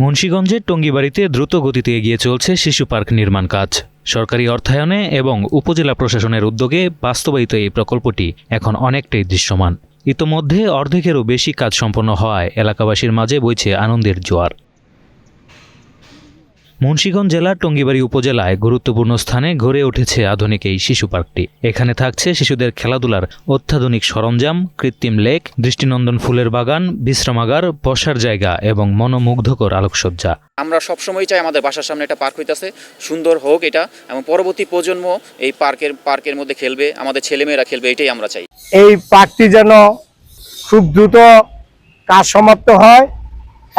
মুন্সীগঞ্জের টঙ্গিবাড়িতে দ্রুত গতিতে এগিয়ে চলছে শিশু পার্ক নির্মাণ কাজ। সরকারি অর্থায়নে এবং উপজেলা প্রশাসনের উদ্যোগে বাস্তবায়িত এই প্রকল্পটি এখন অনেকটাই দৃশ্যমান। ইতোমধ্যে অর্ধেকেরও বেশি কাজ সম্পন্ন হওয়ায় এলাকাবাসীর মাঝে বইছে আনন্দের জোয়ার। মুন্সীগঞ্জ জেলার টঙ্গিবাড়ি উপজেলায় গুরুত্বপূর্ণ স্থানে গড়ে উঠেছে আধুনিক এই শিশু পার্কটি। এখানে থাকছে শিশুদের খেলাধুলার অত্যাধুনিক সরঞ্জাম কৃত্রিম লেক দৃষ্টিনন্দন ফুলের বাগান বিশ্রামাগার বসার জায়গা এবং মনোমুগ্ধকর আলোকসজ্জা। আমরা সবসময় চাই আমাদের বাসার সামনে একটা পার্ক হইতাছে সুন্দর হোক এটা এবং পরবর্তী প্রজন্ম এই পার্কের পার্কের মধ্যে খেলবে আমাদের ছেলেমেয়েরা খেলবে এটাই আমরা চাই। এই পার্কটি যেন খুব দ্রুত কাজ সমাপ্ত হয়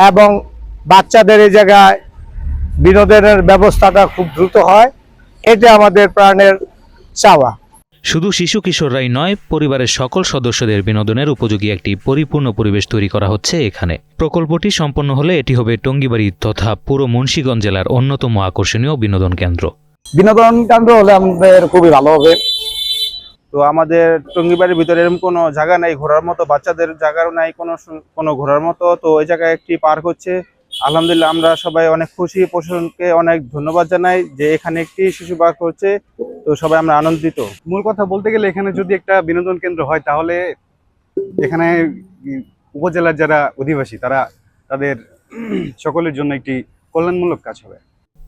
এবং বাচ্চাদের এই জায়গায় বিনোদনের ব্যবস্থাটা খুব দ্রুত হয়। এটা আমাদের প্রাণের চাওয়া। শুধু শিশু কিশোররাই নয় পরিবারের সকল সদস্যদের বিনোদনের উপযোগী একটি পরিপূর্ণ পরিবেশ তৈরি করা হচ্ছে এখানে। প্রকল্পটি সম্পন্ন হলে এটি হবে টঙ্গিবাড়ি তথা পুরো মুন্সীগঞ্জ জেলার অন্যতম আকর্ষণীয় বিনোদন কেন্দ্র। বিনোদন কেন্দ্র হলে আমাদের খুবই ভালো হবে। তো আমাদের টঙ্গিবাড়ির ভিতরে এরকম কোনো জায়গা নাই ঘোরার মতো বাচ্চাদের জায়গাও নাই কোনো কোনো ঘোরার মতো। তো ওই জায়গায় একটি পার্ক হচ্ছে আলহামদুলিল্লাহ, আমরা সবাই অনেক খুশি। প্রশাসনকে অনেক ধন্যবাদ জানাই যে এখানে একটি শিশু পার্ক হচ্ছে তো সবাই আমরা আনন্দিত। মূল কথা বলতে গেলে এখানে যদি একটা বিনোদন কেন্দ্র হয়, তাহলে এখানে উপজেলার যারা অধিবাসী, তারা তাদের সকলের জন্য একটি কল্যাণমূলক কাজ হবে।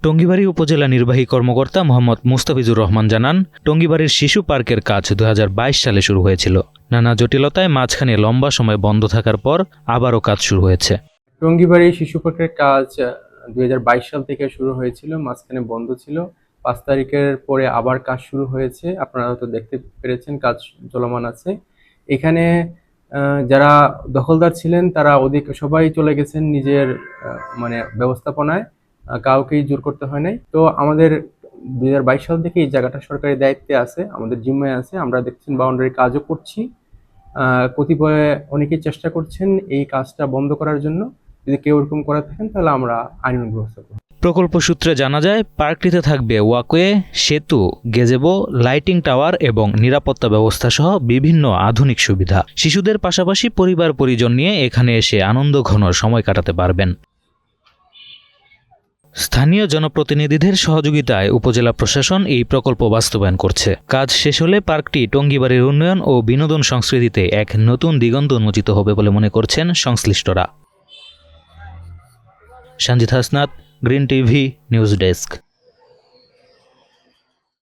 টঙ্গিবাড়ি উপজেলা নির্বাহী কর্মকর্তা মোহাম্মদ মুস্তাফিজুর রহমান জানান, টঙ্গিবাড়ির শিশু পার্কের কাজ দুই হাজার বাইশ সালে শুরু হয়েছিল। নানা জটিলতায় মাঝখানে লম্বা সময় বন্ধ থাকার পর আবারও কাজ শুরু হয়েছে। টঙ্গিবাড়ি শিশু পার্কের কাজ দুই হাজার বাইশ সাল থেকে শুরু হয়েছিল, মাঝখানে বন্ধ ছিল। পাঁচ তারিখের পরে আবার কাজ শুরু হয়েছে। আপনারা হয়তো দেখতে পেরেছেন কাজ চলমান আছে। এখানে যারা দখলদার ছিলেন, তারা অধিক সবাই চলে গেছেন নিজের মানে ব্যবস্থাপনায়। কাউকেই জোর করতে হয় নাই। তো আমাদের দুই হাজার বাইশ সাল থেকে এই জায়গাটা সরকারি দায়িত্বে আছে, আমাদের জিম্মায় আছে। আমরা দেখছেন বাউন্ডারি কাজও করছি। কতিপয় অনেকেই চেষ্টা করছেন এই কাজটা বন্ধ করার জন্য। যদি কেউ এরকম করে থাকেন, তাহলে আমরা আইন ব্যবস্থা করব। প্রকল্প সূত্রে জানা যায়, পার্কটিতে থাকবে ওয়াকওয়ে, সেতু, গেজেবো, লাইটিং টাওয়ার এবং নিরাপত্তা ব্যবস্থা সহ বিভিন্ন আধুনিক সুবিধা। শিশুদের পাশাপাশি পরিবার পরিজন নিয়ে এখানে এসে আনন্দ ঘন সময় কাটাতে পারবেন। স্থানীয় জনপ্রতিনিধিদের সহযোগিতায় উপজেলা প্রশাসন এই প্রকল্প বাস্তবায়ন করছে। কাজ শেষ হলে পার্কটি টঙ্গিবাড়ির উন্নয়ন ও বিনোদন সংস্কৃতিতে এক নতুন দিগন্ত উন্মোচিত হবে বলে মনে করছেন সংশ্লিষ্টরা। Sanjit Hasnath green TV news desk.